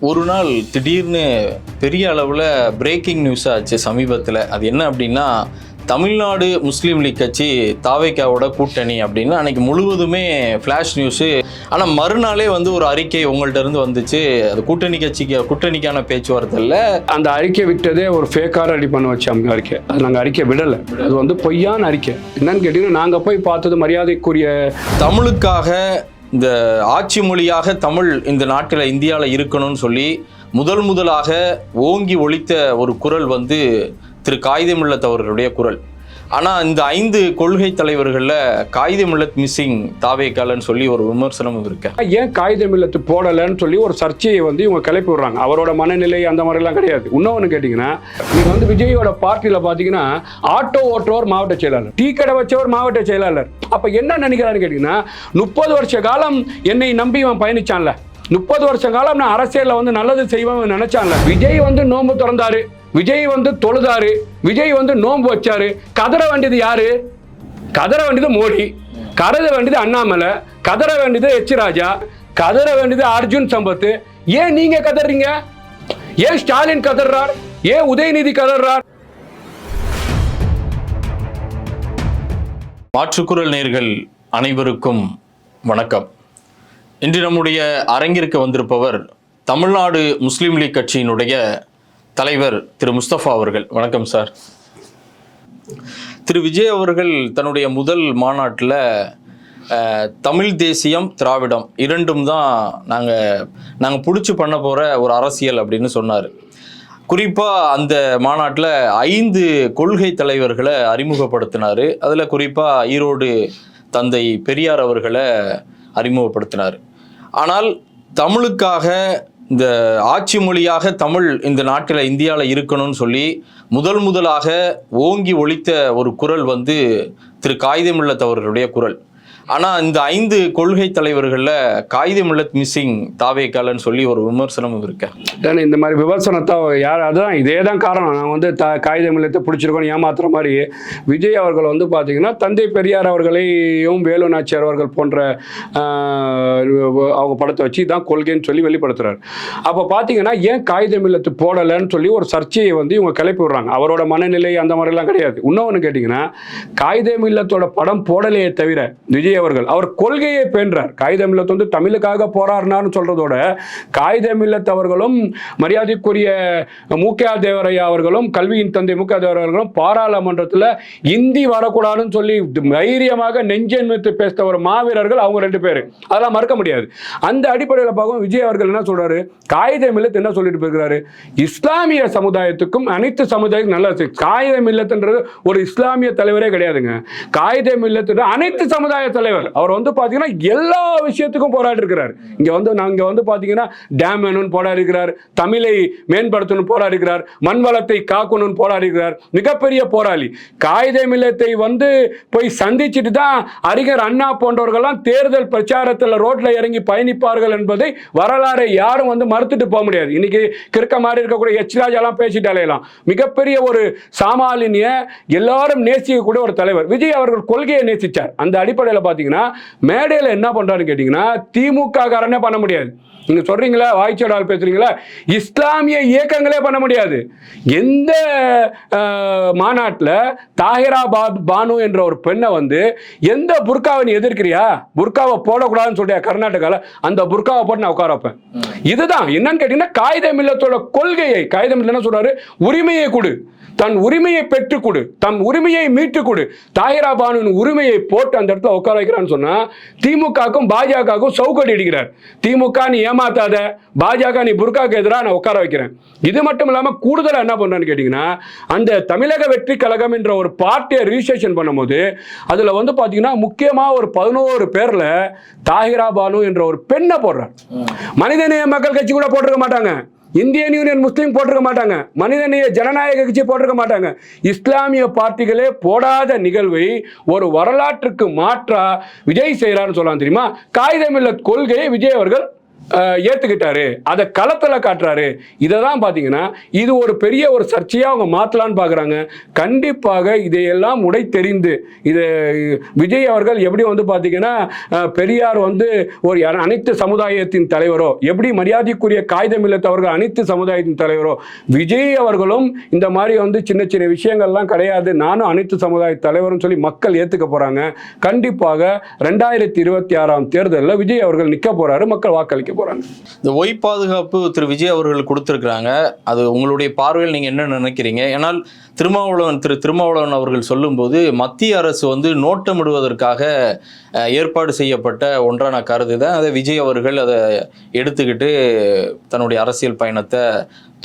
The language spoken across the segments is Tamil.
ஒரு நாள் திடீர்னு பெரிய அளவில் பிரேக்கிங் நியூஸ் ஆச்சு சமீபத்தில். அது என்ன அப்படின்னா தமிழ்நாடு முஸ்லீம் லீக் கட்சி தாவேக்காவோட கூட்டணி அப்படின்னு அன்னைக்கு முழுவதுமே ஃப்ளாஷ் நியூஸு ஆனால் மறுநாளே வந்து ஒரு அறிக்கை உங்கள்ட்ட இருந்து வந்துச்சு. அது கூட்டணி கட்சிக்கு கூட்டணிக்கான பேச்சுவார்த்தை இல்லை. அந்த அறிக்கை விட்டதே ஒரு ஃபேக்காக ரெடி பண்ண வச்ச அந்த அறிக்கை. அது நாங்கள் அறிக்கை விடலை. அது வந்து பொய்யான அறிக்கை. என்னன்னு கேட்டிங்கன்னா நாங்கள் போய் பார்த்தது மரியாதைக்குரிய தமிழுக்காக இந்த ஆட்சி மொழியாக தமிழ் இந்த நாட்டில் இந்தியாவில் இருக்கணும்னு சொல்லி முதல் முதலாக ஓங்கி ஒழித்த ஒரு குரல் வந்து திரு காகிதமில்லத்தவர்களுடைய குரல். ஆனால் இந்த ஐந்து கொள்கை தலைவர்களில் காகிதமில்லத் மிஸ்ஸிங் தாவேக்காலன்னு சொல்லி ஒரு விமர்சனமும் இருக்கு. ஏன் காகித மில்லத்து போடலைன்னு சொல்லி ஒரு சர்ச்சையை வந்து இவங்க கிளப்பி விடுறாங்க. அவரோட மனநிலை அந்த மாதிரிலாம் கிடையாது. இன்னொன்று கேட்டிங்கன்னா நீங்கள் வந்து விஜயோட பார்ட்டியில் பார்த்தீங்கன்னா ஆட்டோ ஓட்டுறவர் மாவட்ட செயலாளர் டீ கடை வச்சவர் மாவட்ட செயலாளர். அப்போ என்ன நினைக்கிறான்னு கேட்டிங்கன்னா முப்பது வருஷ காலம் என்னை நம்பி இவன் பயணிச்சான்ல. முப்பது வருஷ காலம் நான் அரசியலில் வந்து நல்லது செய்வேன் நினைச்சான்ல. விஜய் வந்து நோன்பு திறந்தாரு. விஜய் வந்து தொழுதாரு விஜய் வந்து நோன்பு வச்சாரு. கதற வேண்டியது யாரு? கதற வேண்டியது மோடி. கதற வேண்டியது அண்ணாமலை. கதற வேண்டியது எச் ராஜா. கதற வேண்டியது அர்ஜுன் சம்பத்து ஏன் நீங்க கதறீங்க? ஏன் ஸ்டாலின் கதறார்? ஏன் உதயநிதி கதறார்? மாற்றுக்குரல் நேர்கள் அனைவருக்கும் வணக்கம். இன்று நம்முடைய அரங்கிற்கு வந்திருப்பவர் தமிழ்நாடு முஸ்லீம் லீக் கட்சியினுடைய தலைவர் திரு முஸ்தபா அவர்கள். வணக்கம் சார். திரு விஜய் அவர்கள் தன்னுடைய முதல் மாநாட்டில் தமிழ் தேசியம் திராவிடம் இரண்டும் தான் நாங்கள் நாங்கள் பிடிச்சி பண்ண போகிற ஒரு அரசியல் அப்படின்னு சொன்னார். குறிப்பாக அந்த மாநாட்டில் ஐந்து கொள்கை தலைவர்களை அறிமுகப்படுத்தினார். அதில் குறிப்பாக ஈரோடு தந்தை பெரியார் அவர்களை அறிமுகப்படுத்தினார். ஆனால் தமிழுக்காக இந்த ஆட்சி மொழியாக தமிழ் இந்த நாட்டில் இந்தியாவில் இருக்கணும்னு சொல்லி முதல் முதலாக ஓங்கி ஒழித்த ஒரு குரல் வந்து திரு காகிதமில்லத் அவர்களுடைய குரல். ஆனால் இந்த ஐந்து கொள்கை தலைவர்களில் காகிதமில்லத் மிஸ்ஸிங் தாவேக்காலன்னு சொல்லி ஒரு விமர்சனமும் இருக்கு. இந்த மாதிரி விமர்சனத்தை யார் அதுதான் இதே தான் காரணம். நான் வந்து த காகித மில்லத்தை பிடிச்சிருக்கோன்னு ஏமாத்துற மாதிரி விஜய் அவர்கள் வந்து பார்த்தீங்கன்னா தந்தை பெரியார் அவர்களையும் வேலு நாச்சியார் அவர்கள் போன்ற அவங்க படத்தை வச்சு தான் கொள்கைன்னு சொல்லி வெளிப்படுத்துறாரு. அப்போ பார்த்தீங்கன்னா ஏன் காகித மில்லத்து போடலைன்னு சொல்லி ஒரு சர்ச்சையை வந்து இவங்க கிளப்பி விடுறாங்க. அவரோட மனநிலை அந்த மாதிரிலாம் கிடையாது. இன்னொன்று கேட்டிங்கன்னா காகிதம் மில்லத்தோட படம் போடலையே தவிர விஜய் அவர்கள். அவர் கொள்கையை பேன்றார். காகிதம் இல்லத்து வந்து தமிழுக்காக போராடினார்னு சொல்றதோட காகிதம் இல்லத் அவர்களும் மரியாதைக்குரிய மூக்கையா தேவரையா அவர்களும் கல்வியின் தந்தை மூக்கையா தேவரையா அவர்களும் பாராளுமன்றத்தில் இந்தி வரக்கூடாதுன்னு சொல்லி தைரியமாக நெஞ்சென்மித்து பேசின ஒரு மாவீரர்கள் அவங்க ரெண்டு பேர். அதெல்லாம் மறக்க முடியாது. அந்த அடிப்படையில் பார்க்கும் விஜய் அவர்கள் என்ன சொல்றாரு? காகிதம் இல்லத்து என்ன சொல்லிட்டு போயிருக்கிறாரு? இஸ்லாமிய சமுதாயத்துக்கும் அனைத்து சமுதாயத்துக்கும் நல்ல செய்தி. காகிதம் இல்லத்துன்றது ஒரு இஸ்லாமிய தலைவரே கிடையாதுங்க. காகிதம் இல்லத்து அனைத்து சமுதாய தலைவர் தலைவர். அவர் வந்து பார்த்தீங்கன்னா எல்லா விஷயத்துக்கும் போராடி இருக்கிறார். இங்க வந்து நாங்க வந்து பார்த்தீங்கன்னா டேம் வேணும்னு போராடி இருக்கிறார். தமிழை மேம்படுத்தணும் போராடி இருக்கிறார். மண் வளத்தை காக்கணும்னு போராடி இருக்கிறார். மிகப்பெரிய போராளி. காகித மில்லத்தை வந்து போய் சந்திச்சுட்டு தான் அறிஞர் அண்ணா போன்றவர்கள்லாம் தேர்தல் பிரச்சாரத்தில் ரோட்டில் இறங்கி பயணிப்பார்கள் என்பதை வரலாறை யாரும் வந்து மறுத்துட்டு போக முடியாது. இன்னைக்கு கிறுக்க மாதிரி இருக்கக்கூடிய எச் ராஜாலாம் பேசிட்டு அலையலாம். மிகப்பெரிய ஒரு சாமானிய எல்லாரும் நேசிக்கக்கூடிய ஒரு தலைவர். விஜய் அவர்கள் கொள்கையை நேசித்தார் அந்த அடிப்படையில் பார்த்தீங்கன்னா மேடையில் என்ன பண்றாருன்னு கேட்டிங்கன்னா திமுக காரனே பண்ண முடியாது. நீங்க சொல்றீங்களா? வாய்ச்சோடால் பேசுறீங்களா? இஸ்லாமிய இயக்கங்களே பண்ண முடியாது. எந்த மாநாட்டில் தாஹிரா பாத் பானு என்ற ஒரு பெண்ணை வந்து எந்த புர்காவை நீ எதிர்க்கிறியா? புர்காவை போடக்கூடாதுன்னு சொல்றியா கர்நாடகாவில் அந்த புர்காவை போட்டு நான் உட்கார வைப்பேன். இதுதான். என்னன்னு கேட்டீங்கன்னா காகிதம் இல்லத்தோட கொள்கையை காகிதம் என்ன சொல்றாரு உரிமையை கொடு. தன் உரிமையை பெற்றுக் கொடு. தன் உரிமையை மீட்டுக் கொடு. தாயிரா பானுவின் உரிமையை போட்டு அந்த இடத்துல உட்கார வைக்கிறான்னு சொன்னா திமுகவுக்கும் பாஜகவுக்கும் சவுக்கடி அடிக்கிறார் திமுக நீ ஏமாத்தாத பாஜக நீ புர்காக்கு எதிராக நான் உட்கார வைக்கிறேன். இது மட்டும் இல்லாம கூடுதலா என்ன பண்றான்னு கேட்டீங்கன்னா அந்த தமிழக வெற்றி கழகம் என்ற ஒரு பார்ட்டியை ரிஜிஸ்ட்ரேஷன் பண்ணும்போது அதுல வந்து பாத்தீங்கன்னா முக்கியமா ஒரு பதினோரு பேர்ல தாஹிரா பானு என்ற ஒரு பெண்ணை போடுறார். மனிதநேய மக்கள் கட்சி கூட போட்டிருக்க மாட்டாங்க. இந்தியன் யூனியன் முஸ்லீம் போட்டிருக்க மாட்டாங்க. மனிதநேய ஜனநாயக கட்சி போட்டிருக்க மாட்டாங்க. இஸ்லாமிய பார்ட்டிகளே போடாத நிகழ்வை ஒரு வரலாற்றுக்கு மாற்றா விஜய் செய்கிறான்னு சொல்லலாம் தெரியுமா? காகிதமில்ல கொள்கையை விஜய் அவர்கள் ஏற்றுக்கிட்டாரு அதை களத்தில் காட்டுறாரு. இதை தான் பார்த்தீங்கன்னா இது ஒரு பெரிய ஒரு சர்ச்சையாக அவங்க மாற்றலான்னு பார்க்குறாங்க கண்டிப்பாக இதையெல்லாம் உடை தெரிந்து இது விஜய் அவர்கள் எப்படி வந்து பார்த்தீங்கன்னா பெரியார் வந்து ஒரு அனைத்து சமுதாயத்தின் தலைவரோ எப்படி மரியாதைக்குரிய காகிதம் இல்லத்தவர்கள் அனைத்து சமுதாயத்தின் தலைவரோ விஜய் அவர்களும் இந்த மாதிரி வந்து சின்ன சின்ன விஷயங்கள்லாம் கிடையாது. நானும் அனைத்து சமுதாய தலைவரும் சொல்லி மக்கள் ஏற்றுக்க போகிறாங்க கண்டிப்பாக ரெண்டாயிரத்தி இருபத்தி ஆறாம் தேர்தலில் விஜய் அவர்கள் நிற்க போகிறாரு மக்கள் வாக்களிக்க போறாங்க. இந்த ஒய் பாதுகாப்பு திரு விஜய் அவர்கள் கொடுத்துருக்குறாங்க. அது உங்களுடைய பார்வையில் நீங்கள் என்ன நினைக்கிறீங்க? ஏன்னால் திருமாவளவன் திரு திருமாவளவன் அவர்கள் சொல்லும்போது மத்திய அரசு வந்து நோட்டமிடுவதற்காக ஏற்பாடு செய்யப்பட்ட ஒன்றா நான் கருதுதான். அதை விஜய் அவர்கள் அதை எடுத்துக்கிட்டு தன்னுடைய அரசியல் பயணத்தை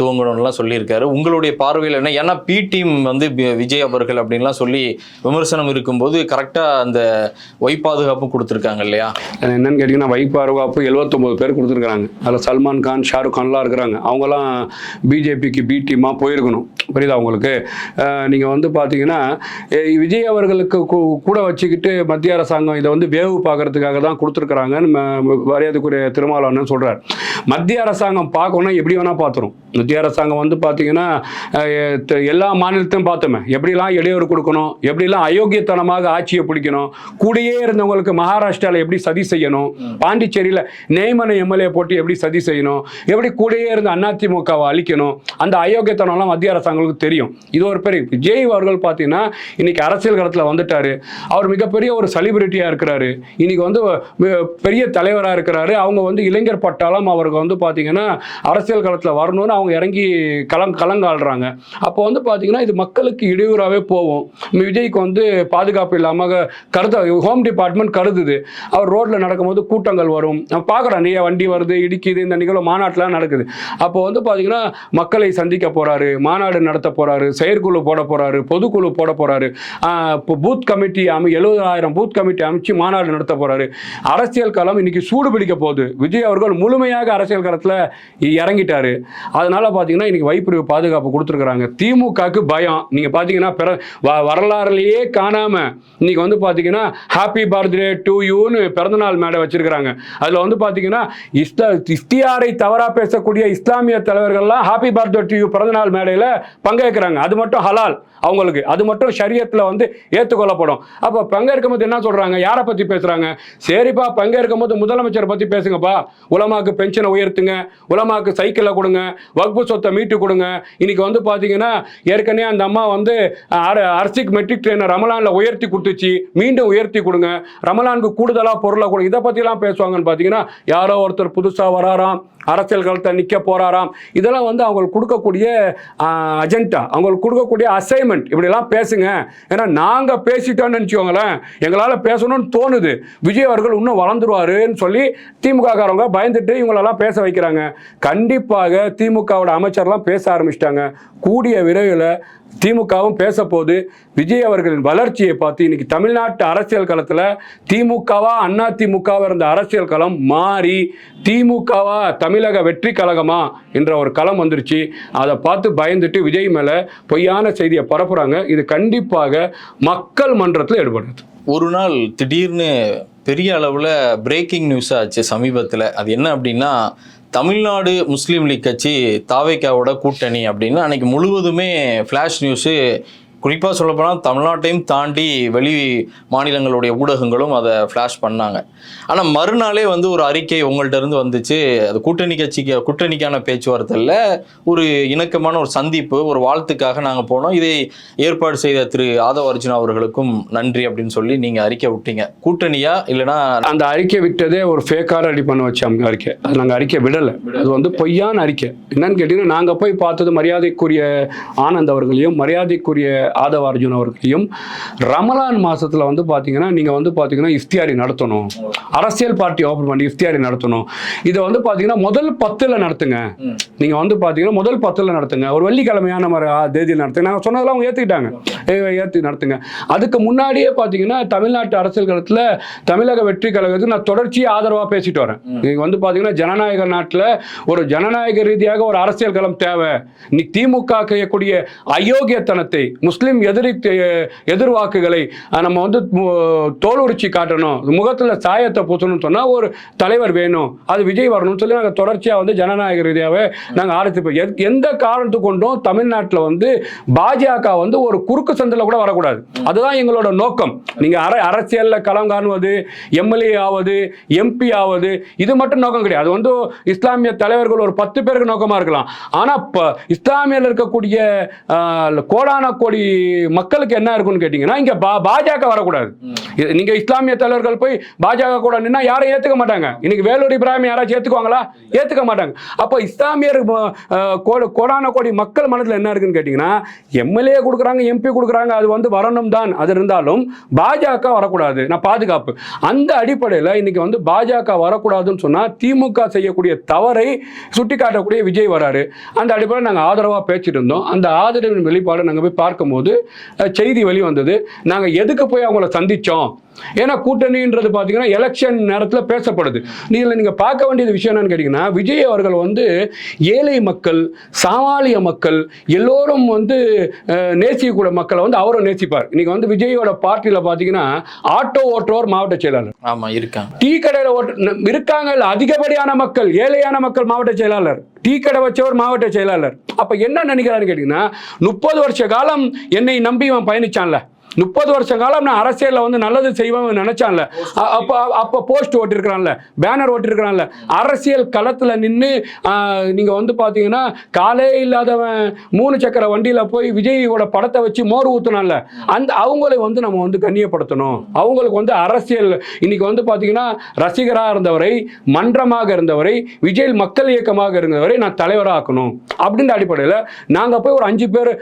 துவங்கணும்லாம் சொல்லியிருக்காரு. உங்களுடைய பார்வையில் என்ன? ஏன்னா பி டீம் வந்து விஜய் அவர்கள் அப்படின்லாம் சொல்லி விமர்சனம் இருக்கும்போது கரெக்டாக அந்த ஒய் பாதுகாப்பும் கொடுத்துருக்காங்க இல்லையா? என்னன்னு கேட்டிங்கன்னா வை பாதுகாப்பு எழுபத்தொம்போது பேர் கொடுத்துருக்காங்க அதில் சல்மான் கான் ஷாருக் கான்லாம் இருக்கிறாங்க. அவங்களாம் பிஜேபிக்கு பி டீமாக போயிருக்கணும். புரியுதா உங்களுக்கு? நீங்கள் வந்து பார்த்தீங்கன்னா விஜய் அவர்களுக்கு கூ- கூட வச்சுக்கிட்டு மத்திய அரசாங்கம் இதை வந்து வேவு பார்க்கறதுக்காக தான் கொடுத்துருக்குறாங்கன்னு மரியாதைக்குரிய திருமாவளவன் சொல்கிறார் மத்திய அரசாங்கம் பார்க்கணும் எப்படி வேணால் பார்த்துரும் மத்திய அரசாங்கம் வந்து பார்த்தீங்கன்னா எல்லா மாநிலத்தையும் பார்த்தோமே. எப்படிலாம் இடையூறு கொடுக்கணும் எப்படிலாம் அயோக்கியத்தனமாக ஆட்சியை பிடிக்கணும் கூடயே இருந்தவங்களுக்கு மகாராஷ்டிராவில் எப்படி சதி செய்யணும் பாண்டிச்சேரியில் நியமன எம்எல்ஏ போட்டு எப்படி சதி செய்யணும் எப்படி கூடயே இருந்த அதிமுகவை அழிக்கணும் அந்த அயோக்கியத்தனம்லாம் மத்திய அரசாங்கங்களுக்கு தெரியும். இது ஒரு பெரிய விஜய் அவர்கள் பார்த்தீங்கன்னா இன்னைக்கு அரசியல் களத்தில் வந்துட்டாரு. அவர் மிகப்பெரிய ஒரு செலிபிரிட்டியாக இருக்கிறாரு. இன்னைக்கு வந்து பெரிய தலைவராக இருக்கிறாரு. அவங்க வந்து இளைஞர் பட்டாளம் அவருக்கு வந்து பார்த்தீங்கன்னா அரசியல் களத்தில் வரணும்னு அவங்க இறங்கி களம் கலங்காடுறாங்க அப்போ வந்து பார்த்தீங்கன்னா இது மக்களுக்கு இடையூறாகவே போகும். விஜய்க்கு வந்து பாதுகாப்பு இல்லாமல் கருத ஹோம் டிபார்ட்மெண்ட் கருதுது. அவர் ரோட்டில் நடக்கும்போது கூட்டங்கள் வரும். நான் பார்க்குறேன் நிறைய வண்டி வருது இடிக்குது இந்த நிகழ்வு மாநாட்டெலாம் நடக்குது. அப்போ வந்து பார்த்தீங்கன்னா மக்களை சந்திக்க போகிறாரு மாநாடு நடத்த போகிறாரு செயற்குழு போட போகிறாரு பொதுக்குழு போட போகிறாரு இப்போ பூத் கமிட்டி அமை எழுபதாயிரம் பூத் கமிட்டி அமைச்சு மாநாடு நடத்த போகிறாரு அரசியல் களம் இன்னைக்கு சூடு பிடிக்க போகுது. விஜய் அவர்கள் முழுமையாக அரசியல் களத்தில் இறங்கிட்டாரு. அதனால் பார்த்தீங்கன்னா இன்னைக்கு வைப்பிரிவு பாதுகாப்பு கொடுத்துருக்குறாங்க. திமுகவுக்கு பயம். நீங்கள் பார்த்தீங்கன்னா பிற வ- வரலாறுலேயே காணாம இன்னைக்கு வந்து பார்த்தீங்கன்னா ஹாப்பி பர்த்டே டு யூன்னு பிறந்தநாள் மேடை வச்சிருக்கிறாங்க. அதில் வந்து பார்த்தீங்கன்னா இஸ்லா இஸ்தியாரை தவறாக பேசக்கூடிய இஸ்லாமிய தலைவர்கள்லாம் ஹாப்பி பர்த்டே டு யூ பிறந்தநாள் மேடையில் பங்கேற்கிறாங்க. அது மட்டும் ஹலால் அவங்களுக்கு. அது மட்டும் சரியத்தில் வந்து ஏற்றுக்கொள்ளப்படும் அப்போ பங்கேற்கும் போது என்ன சொல்கிறாங்க யாரை பற்றி பேசுகிறாங்க சரிப்பா பங்கேற்கும் போது முதலமைச்சரை பற்றி பேசுங்கப்பா. உலமாக்கு பென்ஷனை உயர்த்துங்க. உலமாக்கு சைக்கிளை கொடுங்க. வகுப்பு சொத்தை மீட்டு கொடுங்க. இன்னைக்கு வந்து பார்த்தீங்கன்னா ஏற்கனவே அந்த அம்மா வந்து அர- அரசிக் மெட்ரிக் ட்ரெயினை ரமலானில் உயர்த்தி கொடுத்துச்சு. மீண்டும் உயர்த்தி கொடுங்க. ரமலானுக்கு கூடுதலாக பொருளை கொடுங்க இதை பற்றிலாம் பேசுவாங்கன்னு பார்த்தீங்கன்னா யாரோ ஒருத்தர் புதுசாக வராராம். அரசியல் காலத்தை நிற்க போறாராம். இதெல்லாம் வந்து அவங்களுக்கு கொடுக்கக்கூடிய அஜெண்டா அவங்களுக்கு கொடுக்கக்கூடிய அசைன்மெண்ட் இப்படிலாம் பேசுங்க. ஏன்னா நாங்கள் பேசிட்டோம்னு நினச்சிக்கோங்களேன். எங்களால் பேசணும்னு தோணுது. விஜய் அவர்கள் இன்னும் வளர்ந்துருவாருன்னு சொல்லி திமுககாரவங்க பயந்துட்டு இவங்களெல்லாம் பேச வைக்கிறாங்க. கண்டிப்பாக திமுக திமுகவோட அமைச்சர்லாம் பேச ஆரம்பிச்சிட்டாங்க. கூடிய விரைவில் திமுகவும் பேச போது விஜய் அவர்களின் வளர்ச்சியை பார்த்து இன்னைக்கு தமிழ்நாட்டு அரசியல் களத்தில் திமுகவா அண்ணா திமுகவா இருந்த அரசியல் களம் மாறி திமுகவா தமிழக வெற்றி கழகமா என்ற ஒரு களம் வந்துருச்சு. அதை பார்த்து பயந்துட்டு விஜய் மேலே பொய்யான செய்தியை பரப்புறாங்க. இது கண்டிப்பாக மக்கள் மன்றத்தில் ஈடுபடுது ஒரு நாள் திடீர்னு பெரிய அளவில் பிரேக்கிங் நியூஸ் ஆச்சு சமீபத்தில். அது என்ன அப்படின்னா தமிழ்நாடு முஸ்லீம் லீக் கட்சி தாவேக்காவோட கூட்டணி அப்படின்னு அன்னைக்கு முழுவதுமே ஃப்ளாஷ் நியூஸு குறிப்பாக சொல்லப்போனால் தமிழ்நாட்டையும் தாண்டி வெளி மாநிலங்களுடைய ஊடகங்களும் அதை ஃப்ளாஷ் பண்ணாங்க. ஆனால் மறுநாளே வந்து ஒரு அறிக்கை உங்கள்ட்ட இருந்து வந்துச்சு. அது கூட்டணி கட்சிக்கு கூட்டணிக்கான பேச்சுவார்த்தையில் ஒரு இணக்கமான ஒரு சந்திப்பு ஒரு வாழ்த்துக்காக நாங்கள் போனோம். இதை ஏற்பாடு செய்த திரு ஆதவ அர்ஜுனா அவர்களுக்கும் நன்றி அப்படின்னு சொல்லி நீங்கள் அறிக்கை விட்டீங்க. கூட்டணியா இல்லைன்னா அந்த அறிக்கை விட்டதே ஒரு ஃபேக்காக ரெடி பண்ண வச்சு அங்கே அறிக்கை. அது நாங்கள் அறிக்கை விடலை. அது வந்து பொய்யான அறிக்கை. என்னன்னு கேட்டிங்கன்னா நாங்கள் போய் பார்த்தது மரியாதைக்குரிய ஆனந்த் அவர்களையும் மரியாதைக்குரிய ஆதவ அர்ஜுன் அவர்களையும் ரமலான் மாதத்தில் வந்து பார்த்தீங்கன்னா நீங்கள் வந்து பார்த்தீங்கன்னா இஃப்தியாரி நடத்தணும். அரசியல் பார்ட்டி ஓப்பன் பண்ணி இஃப்தியாரி நடத்தணும். இதை வந்து பார்த்தீங்கன்னா முதல் பத்தில் நடத்துங்க. நீங்கள் வந்து பார்த்தீங்கன்னா முதல் பத்தில் நடத்துங்க. ஒரு வெள்ளிக்கிழமையான மாதிரி தேதியில் நடத்துங்க. நாங்கள் சொன்னதெல்லாம் அவங்க ஏற்றுக்கிட்டாங்க ஏற்றி நடத்துங்க. அதுக்கு முன்னாடியே பார்த்தீங்கன்னா தமிழ்நாட்டு அரசியல் களத்தில் தமிழக வெற்றி கழகத்துக்கு நான் தொடர்ச்சியாக ஆதரவாக பேசிட்டு வரேன். நீங்கள் வந்து பார்த்தீங்கன்னா ஜனநாயக நாட்டில் ஒரு ஜனநாயக ரீதியாக ஒரு அரசியல் களம் தேவை. நீ திமுக செய்யக்கூடிய அயோக்கியத்தனத்தை முஸ்லிம் முஸ்லீம் எதிரி எதிர்வாக்குகளை நம்ம வந்து தோலுரிச்சி காட்டணும். முகத்தில் சாயத்தை பூசணும்னு சொன்னால் ஒரு தலைவர் வேணும். அது விஜய் வரணும்னு சொல்லி நாங்கள் தொடர்ச்சியாக வந்து ஜனநாயக ரீதியாகவே நாங்கள் ஆரம்பிப்போம் எத்- எந்த காரணத்துக்கு கொண்டும் தமிழ்நாட்டில் வந்து பாஜக வந்து ஒரு குறுக்கு சந்தில் கூட வரக்கூடாது. அதுதான் எங்களோட நோக்கம். நீங்கள் அர அரசியலில் களம் காணுவது எம்எல்ஏ ஆவது எம்பி ஆவது இது மட்டும் நோக்கம் கிடையாது. அது வந்து இஸ்லாமிய தலைவர்கள் ஒரு பத்து பேருக்கு நோக்கமாக இருக்கலாம். ஆனால் இப்போ இஸ்லாமியில் இருக்கக்கூடிய கோடான கோடி மக்களுக்கு என்ன இருக்குன்னு கேட்டிங்கன்னா இங்கே பா பாஜக வரக்கூடாது. இது- நீங்க இஸ்லாமிய தலைவர்கள் போய் பாஜக கூட நின்னா யாரும் ஏத்துக்க மாட்டாங்க? இன்னைக்கு வேலூர் இப்ராஹிம் யாராச்சும் ஏத்துக்குவாங்களா? ஏத்துக்க மாட்டாங்க. அப்போ இஸ்லாமியர் கோடான கோடி மக்கள் மனதில் என்ன இருக்குன்னு கேட்டிங்கன்னா எம்எல்ஏ கொடுக்குறாங்க எம்பி கொடுக்குறாங்க அது வந்து வரணும் தான். அது இருந்தாலும் பாஜக வரக்கூடாது. நான் பாதுகாப்பு. அந்த அடிப்படையில் இன்னைக்கு வந்து பாஜக வரக்கூடாதுன்னு சொன்னால் திமுக செய்யக்கூடிய தவறை சுட்டி காட்டக்கூடிய விஜய் வராரு. அந்த அடிப்படையில் நாங்கள் ஆதரவாக பேசிட்டு இருந்தோம். அந்த ஆதரவின் வெளிப்பாடு நாங்கள் போய் பார்க்கும்போது அஹ், செய்தி வெளிவந்தது நாங்கள் எதுக்கு போய் அவங்கள சந்திச்சோம்? ஏன்னா கூட்டணின்றது பார்த்தீங்கன்னா எலெக்ஷன் நேரத்தில் பேசப்படுது. நீங்கள் நீங்கள் பார்க்க வேண்டியது விஷயம் என்னன்னு கேட்டிங்கன்னா விஜய் அவர்கள் வந்து ஏழை மக்கள் சாமானிய மக்கள் எல்லோரும் வந்து அஹ், நேசிக்கக்கூடிய மக்களை வந்து அவரும் நேசிப்பார். இன்னைக்கு வந்து விஜயோட பார்ட்டியில் பார்த்தீங்கன்னா ஆட்டோ ஓட்டுறவர் மாவட்ட செயலாளர். ஆமா இருக்காங்க. டீ கடையில் ஓட்டு இருக்காங்க அதிகப்படியான மக்கள் ஏழையான மக்கள் மாவட்ட செயலாளர். டீ கடை வச்சவர் மாவட்ட செயலாளர். அப்போ என்ன நினைக்கிறான்னு கேட்டிங்கன்னா முப்பது வருஷ காலம் என்னை நம்பி இவன் பயணிச்சான்ல. முப்பது வருஷ காலம் நான் அரசியலில் வந்து நல்லது செய்வேன் நினைச்சான்ல. அப்போ அப்போ போஸ்ட் ஓட்டிருக்கிறான்ல பேனர் ஓட்டிருக்கிறான்ல. அரசியல் களத்தில் நின்று நீங்கள் வந்து பார்த்தீங்கன்னா காலே இல்லாதவன் மூணு சக்கர வண்டியில் போய் விஜயோட படத்தை வச்சு மோர் ஊத்துனான்ல. அந்த அவங்களை வந்து நம்ம வந்து கண்ணியப்படுத்தணும். அவங்களுக்கு வந்து அரசியல் இன்னைக்கு வந்து பார்த்தீங்கன்னா ரசிகராக இருந்தவரை மன்றமாக இருந்தவரை விஜய் மக்கள் இயக்கமாக இருந்தவரை நான் தலைவராக ஆக்கணும். அப்படின்ற அடிப்படையில் நாங்கள் போய் ஒரு அஞ்சு பேர்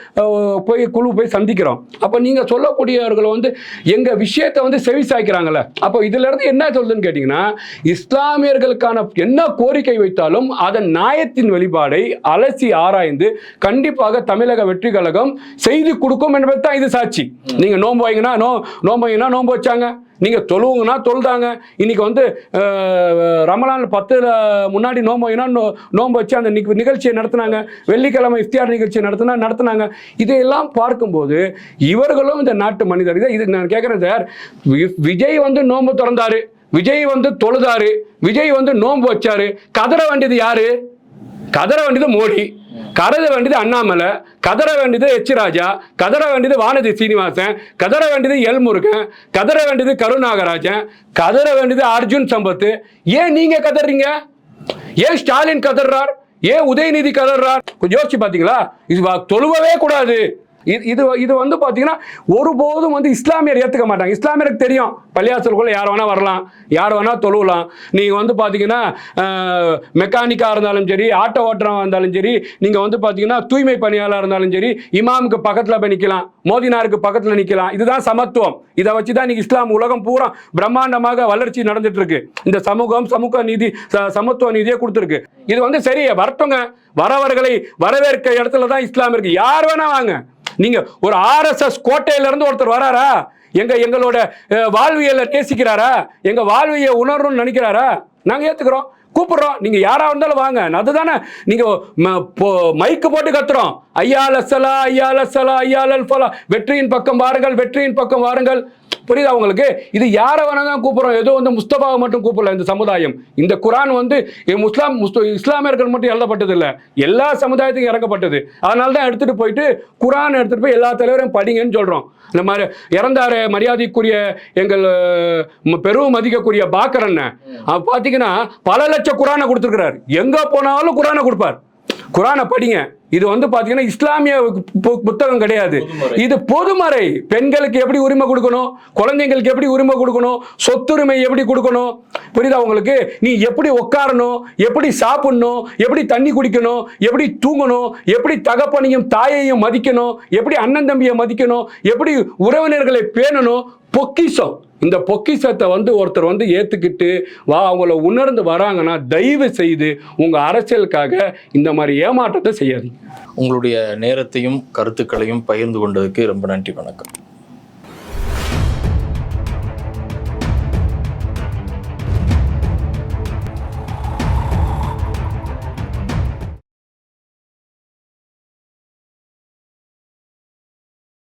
போய் குழு போய் சந்திக்கிறோம். அப்போ நீங்கள் சொல்ல சொல்லக்கூடியவர்கள் வந்து எங்கள் விஷயத்தை வந்து செவி சாய்க்கிறாங்கல்ல அப்போ இதிலிருந்து என்ன சொல்லுதுன்னு கேட்டிங்கன்னா இஸ்லாமியர்களுக்கான என்ன கோரிக்கை வைத்தாலும் அதன் நியாயத்தின் வெளிப்பாடை அலசி ஆராய்ந்து கண்டிப்பாக தமிழக வெற்றி கழகம் செய்து கொடுக்கும் என்பது தான் இது சாட்சி. நீங்கள் நோன்பு வாங்கினா நோ நோம்பு வாங்கினா நோன்பு வச்சாங்க. நீங்கள் தொழுவுங்கன்னா தொழுதாங்க. இன்றைக்கி வந்து ரமலான் பத்தில் முன்னாடி நோன்பு வைங்கன்னா நோ- நோன்பு வச்சு அந்த நிகழ்ச்சியை நடத்தினாங்க. வெள்ளிக்கிழமை இஃப்தியார் நிகழ்ச்சி நடத்தினா நடத்தினாங்க. இதையெல்லாம் பார்க்கும்போது இவர்களும் இந்த நாட்டு மனிதர் இதை இது நான் கேட்குறேன் சார். விஜய் வந்து நோன்பு திறந்தாரு. விஜய் வந்து தொழுதாரு. விஜய் வந்து நோன்பு வச்சாரு. கதற வேண்டியது யாரு? கதற வேண்டியது மோடி. கதற வேண்டியது அண்ணாமலை கதற வேண்டியது எச் ராஜா கதற வேண்டியது வானதி சீனிவாசன் கதற வேண்டியது எல் முருகன் கதற வேண்டியது கருநாகராஜன் கதற வேண்டியது அர்ஜுன் சம்பத்து ஏன் நீங்க கதறீங்க? ஏன் ஸ்டாலின் கதறார்? ஏன் உதயநிதி கதறார்? யோசிச்சு பாத்தீங்களா? இது தொழுவவே கூடாது. இது இது இது வந்து பார்த்தீங்கன்னா ஒருபோதும் வந்து இஸ்லாமியர் ஏற்றுக்க மாட்டாங்க. இஸ்லாமியருக்கு தெரியும். பள்ளியாசலுக்குள்ளே யார் வேணால் வரலாம். யார் வேணால் தொழுவலாம். நீங்கள் வந்து பார்த்தீங்கன்னா மெக்கானிக்காக இருந்தாலும் சரி ஆட்டோ ஓட்டுறவா இருந்தாலும் சரி நீங்கள் வந்து பார்த்தீங்கன்னா தூய்மை பணியாளராக இருந்தாலும் சரி இமாமுக்கு பக்கத்தில் போய் நிற்கலாம் மோதினாருக்கு பக்கத்தில் நிற்கலாம் இதுதான் சமத்துவம். இதை வச்சு தான் இன்னைக்கு இஸ்லாம் உலகம் பூரா பிரம்மாண்டமாக வளர்ச்சி நடந்துட்டு இருக்கு இந்த சமூகம் சமூக நீதி ச- சமத்துவ நீதியை கொடுத்துருக்கு. இது வந்து சரியா வரட்டுங்க. வரவர்களை வரவேற்க இடத்துல தான் இஸ்லாம் இருக்கு. யார் வேணா வாங்க. நீங்க ஒரு ஆர்எஸ்எஸ் கோட்டையிலேருந்து ஒருத்தர் வராரா? எங்க எங்களோட அஹ், வாழ்வியலை நேசிக்கிறாரா? எங்க வாழ்வியை உணரணும்னு நினைக்கிறாரா? நாங்க ஏத்துக்கிறோம். கூப்பிடுறோம். நீங்க யாரா இருந்தாலும் வாங்க. அதுதானே. நீங்க மைக்கு போட்டு கத்துறோம். ஐயா லசலா ஐயா லசலா ஐயா லல்ஃபலா வெற்றியின் பக்கம் வாருங்கள் வெற்றியின் பக்கம் வாருங்கள். புரியுதா உங்களுக்கு? இது யாரை வேணா தான் கூப்பிடுறோம். ஏதோ வந்து முஸ்தபாவை மட்டும் கூப்பிடல இந்த சமுதாயம். இந்த குரான் வந்து முஸ்லாம் முஸ்த- இஸ்லாமியர்கள் மட்டும் எழுதப்பட்டது இல்லை. எல்லா சமுதாயத்துக்கும் இறக்கப்பட்டது. அதனால தான் எடுத்துட்டு போயிட்டு குரான் எடுத்துட்டு போய் எல்லா தலைவரையும் படிங்கன்னு சொல்றோம். இந்த மாதிரி இறந்தாரு மரியாதைக்குரிய எங்கள் பெரும் மதிக்கக்கூடிய பாக்கர் அண்ணன். பார்த்தீங்கன்னா பல லட்சம் குரானை கொடுத்துருக்கிறார். எங்க போனாலும் குரானை கொடுப்பார். குரானை படிங்க. இது வந்து பாத்தீங்கன்னா இஸ்லாமிய புத்தகம் கிடையாது. இது பொதுமறை. பெண்களுக்கு எப்படி உரிமை கொடுக்கணும்? குழந்தைங்களுக்கு எப்படி உரிமை கொடுக்கணும்? சொத்துரிமை எப்படி கொடுக்கணும்? புரியுதா உங்களுக்கு? நீ எப்படி உட்காரணும் எப்படி சாப்பிடணும்? எப்படி தண்ணி குடிக்கணும்? எப்படி தூங்கணும்? எப்படி தகப்பனையும் தாயையும் மதிக்கணும்? எப்படி அண்ணன் தம்பியை மதிக்கணும்? எப்படி உறவினர்களை பேணணும்? பொக்கிஷம். இந்த பொக்கிஷத்தை வந்து ஒருத்தர் வந்து ஏற்றுக்கிட்டு வா அவங்கள உணர்ந்து வராங்கன்னா தயவு செய்து உங்கள் அரசியலுக்காக இந்த மாதிரி ஏமாற்றத்தை செய்யாதீங்க. உங்களுடைய நேரத்தையும் கருத்துக்களையும் பகிர்ந்து கொண்டதுக்கு ரொம்ப நன்றி வணக்கம்.